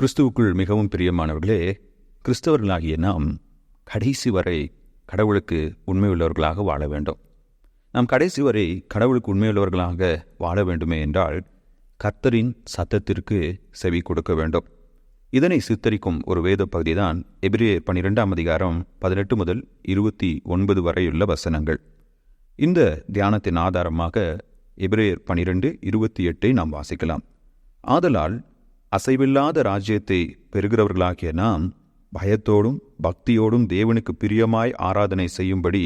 கிறிஸ்துவுக்குள் மிகவும் பிரியமானவர்களே கிறிஸ்தவர்களாகிய நாம் கடைசி வரை கடவுளுக்கு உண்மையுள்ளவர்களாக வாழ வேண்டும். நாம் கடைசி வரை கடவுளுக்கு உண்மையுள்ளவர்களாக வாழ வேண்டுமே என்றால் கர்த்தரின் சத்தத்திற்கு செவி கொடுக்க வேண்டும். இதனை சித்தரிக்கும் ஒரு வேத பகுதி தான் எபிரேயர் பனிரெண்டாம் அதிகாரம் பதினெட்டு முதல் இருபத்தி ஒன்பது வரையுள்ள வசனங்கள். இந்த தியானத்தின் ஆதாரமாக எபிரேயர் பனிரெண்டு இருபத்தி எட்டை நாம் வாசிக்கலாம். ஆதலால் அசைவில்லாத ராஜ்யத்தை பெறுகிறவர்களாகிய நாம் பயத்தோடும் பக்தியோடும் தேவனுக்கு பிரியமாய் ஆராதனை செய்யும்படி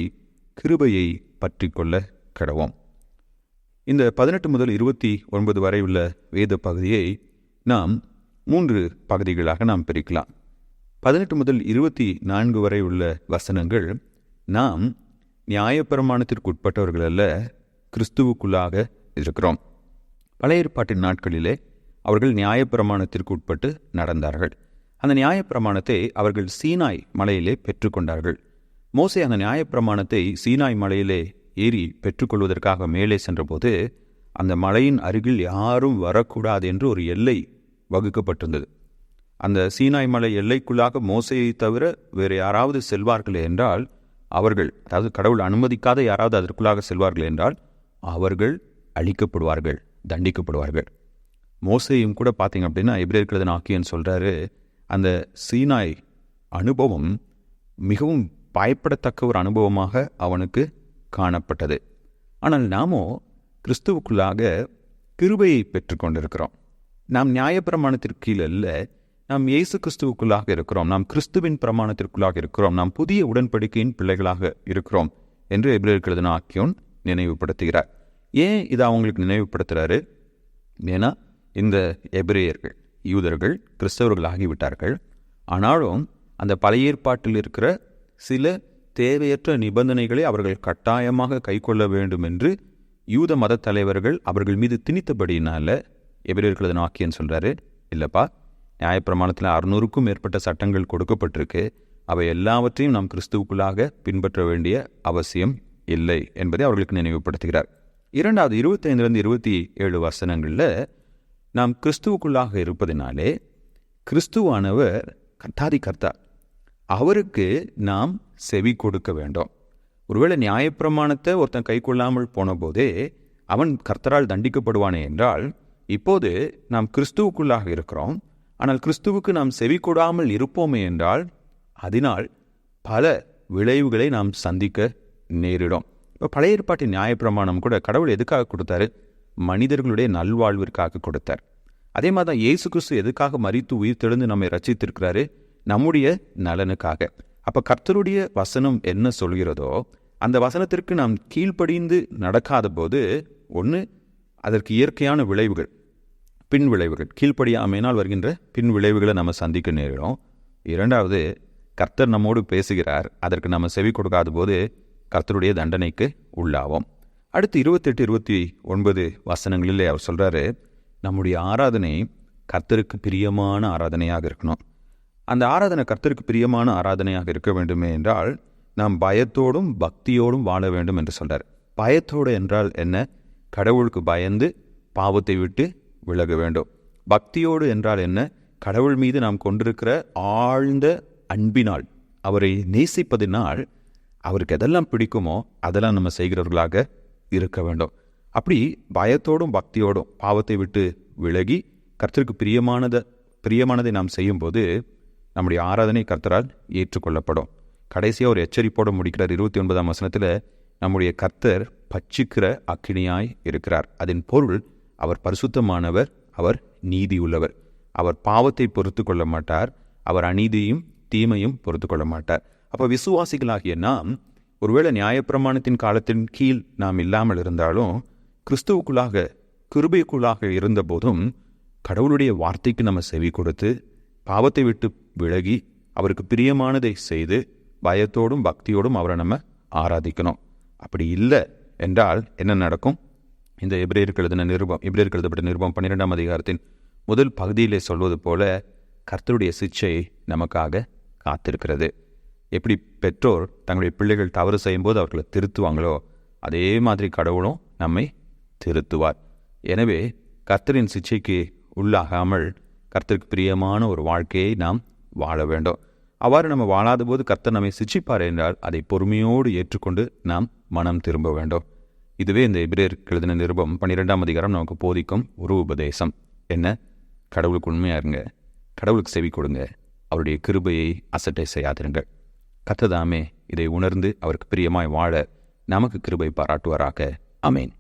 கிருபையை பற்றி கொள்ள கடவோம். இந்த பதினெட்டு முதல் இருபத்தி ஒன்பது வரை உள்ள வேத பகுதியை நாம் மூன்று பகுதிகளாக நாம் பிரிக்கலாம். பதினெட்டு முதல் இருபத்தி நான்கு வரை உள்ள வசனங்கள் நாம் நியாயப்பிரமாணத்திற்குட்பட்டவர்கள் அல்ல கிறிஸ்துவுக்குள்ளாக இருக்கிறோம். பழைய ஏற்பாட்டின் நாட்களிலே அவர்கள் நியாயப்பிரமாணத்திற்கு உட்பட்டு நடந்தார்கள். அந்த நியாயப்பிரமாணத்தை அவர்கள் சீனாய் மலையிலே பெற்றுக்கொண்டார்கள். மோசே அந்த நியாயப்பிரமாணத்தை சீனாய் மலையிலே ஏறி பெற்றுக்கொள்வதற்காக மேலே சென்றபோது அந்த மலையின் அருகில் யாரும் வரக்கூடாது என்று ஒரு எல்லை வகுக்கப்பட்டிருந்தது. அந்த சீனாய் மலை எல்லைக்குள்ளாக மோசையை தவிர வேறு யாராவது செல்வார்களே என்றால் அவர்கள் அதாவது கடவுள் அனுமதிக்காத யாராவது அதற்குள்ளாக செல்வார்கள் என்றால் அவர்கள் அழிக்கப்படுவார்கள் தண்டிக்கப்படுவார்கள். மோசையும் கூட பார்த்தீங்க அப்படின்னா எபிரேற்கிறது ஆக்கியன் சொல்கிறாரு அந்த சீனாய் அனுபவம் மிகவும் பயப்படத்தக்க ஒரு அனுபவமாக அவனுக்கு காணப்பட்டது. ஆனால் நாமோ கிறிஸ்துவுக்குள்ளாக கிருபையை பெற்றுக்கொண்டிருக்கிறோம் நாம் நியாயப்பிரமாணத்திற்கு கீழே இல்லை நாம் இயேசு கிறிஸ்துவுக்குள்ளாக இருக்கிறோம் நாம் கிறிஸ்துவின் பிரமாணத்திற்குள்ளாக இருக்கிறோம் நாம் புதிய உடன்படிக்கையின் பிள்ளைகளாக இருக்கிறோம் என்று எபிரேற்கிறது ஆக்கியோன் நினைவுபடுத்துகிறார். ஏன் இதை அவங்களுக்கு நினைவுபடுத்துகிறாரு ஏன்னா இந்த எபிரேயர்கள் யூதர்கள் கிறிஸ்தவர்கள் ஆகிவிட்டார்கள் ஆனாலும் அந்த பழைய ஏற்பாட்டில் இருக்கிற சில தேவையற்ற நிபந்தனைகளை அவர்கள் கட்டாயமாக கைக்கொள்ள வேண்டும் என்று யூத மத தலைவர்கள் அவர்கள் மீது திணித்தபடியினால எபிரேயர்களது நாக்கியன்னு சொல்கிறாரு இல்லைப்பா நியாயப்பிரமாணத்தில் அறுநூறுக்கும் மேற்பட்ட சட்டங்கள் கொடுக்கப்பட்டிருக்கு. அவை எல்லாவற்றையும் நாம் கிறிஸ்துவுக்குள்ளாக பின்பற்ற வேண்டிய அவசியம் இல்லை என்பதை அவர்களுக்கு நினைவுபடுத்துகிறார். இரண்டாவது இருபத்தைந்துலேருந்து இருபத்தி ஏழு வசனங்களில் நாம் கிறிஸ்துவுக்குள்ளாக இருப்பதினாலே கிறிஸ்துவானவர் கர்த்தாதி கர்த்தா. அவருக்கு நாம் செவி கொடுக்க வேண்டும். ஒருவேளை நியாயப்பிரமாணத்தை ஒருத்தன் கை கொள்ளாமல் போன போதே அவன் கர்த்தரால் தண்டிக்கப்படுவானே என்றால் இப்போது நாம் கிறிஸ்துவுக்குள்ளாக இருக்கிறோம். ஆனால் கிறிஸ்துவுக்கு நாம் செவி கொடாமல் இருப்போமே என்றால் அதனால் பல விளைவுகளை நாம் சந்திக்க நேரிடும். இப்போ பழைய ஏற்பாட்டின் நியாயப்பிரமாணம் கூட கடவுள் எதுக்காக கொடுத்தாரு? மனிதர்களுடைய நல்வாழ்விற்காக கொடுத்தார். அதே மாதிரி தான் இயேசு கிறிஸ்து எதுக்காக மறித்து உயிர் தெழுந்து நம்மை ரச்சித்திருக்கிறாரு நம்முடைய நலனுக்காக. அப்போ கர்த்தருடைய வசனம் என்ன சொல்கிறதோ அந்த வசனத்திற்கு நாம் கீழ்ப்படிந்து நடக்காத போது ஒன்று அதற்கு இயற்கையான விளைவுகள் பின் விளைவுகள் கீழ்ப்படியாமையினால் வருகின்ற பின் விளைவுகளை நம்ம சந்திக்க நேரிடும். இரண்டாவது கர்த்தர் நம்மோடு பேசுகிறார் அதற்கு நம்ம செவி கொடுக்காத போது கர்த்தருடைய தண்டனைக்கு உள்ளாவோம். அடுத்து இருபத்தெட்டு இருபத்தி ஒன்பது வசனங்களிலே அவர் சொல்கிறாரு நம்முடைய ஆராதனை கர்த்தருக்கு பிரியமான ஆராதனையாக இருக்கணும். அந்த ஆராதனை கர்த்தருக்கு பிரியமான ஆராதனையாக இருக்க வேண்டுமே என்றால் நாம் பயத்தோடும் பக்தியோடும் வாழ வேண்டும் என்று சொல்கிறார் பயத்தோடு என்றால் என்ன? கடவுளுக்கு பயந்து பாவத்தை விட்டு விலக வேண்டும். பக்தியோடு என்றால் என்ன? கடவுள் மீது நாம் கொண்டிருக்கிற ஆழ்ந்த அன்பினால் அவரை நேசிப்பதினால் அவருக்கு எதெல்லாம் பிடிக்குமோ அதெல்லாம் நம்ம செய்கிறவர்களாக இருக்க வேண்டும். அப்படி பயத்தோடும் பக்தியோடும் பாவத்தை விட்டு விலகி கர்த்தருக்கு பிரியமானதை பிரியமானதை நாம் செய்யும்போது நம்முடைய ஆராதனை கர்த்தரால் ஏற்றுக்கொள்ளப்படும். கடைசியாக ஒரு எச்சரிப்போடு முடிக்கிறார். இருபத்தி ஒன்பதாம் வசனத்தில் நம்முடைய கர்த்தர் பச்சிக்கிற அக்கினியாய் இருக்கிறார். அதன் பொருள் அவர் பரிசுத்தமானவர் அவர் நீதி உள்ளவர் அவர் பாவத்தை பொறுத்து கொள்ள மாட்டார். அவர் அநீதியும் தீமையும் பொறுத்து கொள்ள மாட்டார். அப்போ விசுவாசிகளாகிய நாம் ஒருவேளை நியாயப்பிரமாணத்தின் காலத்தின் கீழ் நாம் இல்லாமல் இருந்தாலும் கிறிஸ்துவுக்குள்ளாக கிருபைக்குள்ளாக இருந்தபோதும் கடவுளுடைய வார்த்தைக்கு நம்ம செவி கொடுத்து பாவத்தை விட்டு விலகி அவருக்கு பிரியமானதை செய்து பயத்தோடும் பக்தியோடும் அவரை நம்ம ஆராதிக்கணும். அப்படி இல்லை என்றால் என்ன நடக்கும்? இந்த எபிரேயருக்கு எழுதின நிருபம் எபிரேயருக்கு எழுதப்பட்ட நிருபம் பன்னிரெண்டாம் அதிகாரத்தின் முதல் பகுதியிலே சொல்வது போல கர்த்தருடைய சிச்சை நமக்காக காத்திருக்கிறது. எப்படி பெற்றோர் தங்களுடைய பிள்ளைகள் தவறு செய்யும்போது அவர்களை திருத்துவாங்களோ அதே மாதிரி கடவுளும் நம்மை திருத்துவார். எனவே கர்த்தரின் சிச்சைக்கு உள்ளாகாமல் கர்த்தருக்கு பிரியமான ஒரு வாழ்க்கையை நாம் வாழ வேண்டும். அவ்வாறு நம்ம வாழாத போது கர்த்தர் நம்மை சிச்சிப்பார் என்றால் அதை பொறுமையோடு ஏற்றுக்கொண்டு நாம் மனம் திரும்ப வேண்டும். இதுவே இந்த எபிரேர் எழுதின நிருபம் பன்னிரெண்டாம் அதிகாரம் நமக்கு போதிக்கும் ஒரு உபதேசம். என்ன? கடவுளுக்கு உண்மையா இருங்க. கடவுளுக்கு செவி கொடுங்க. அவருடைய கிருபையை அசட்டை செய்யாதிருங்கள். கத்ததாமே இதை உணர்ந்து அவருக்கு பிரியமாய் வாழ நமக்கு கிருபை பாராட்டுவாராக. அமேன்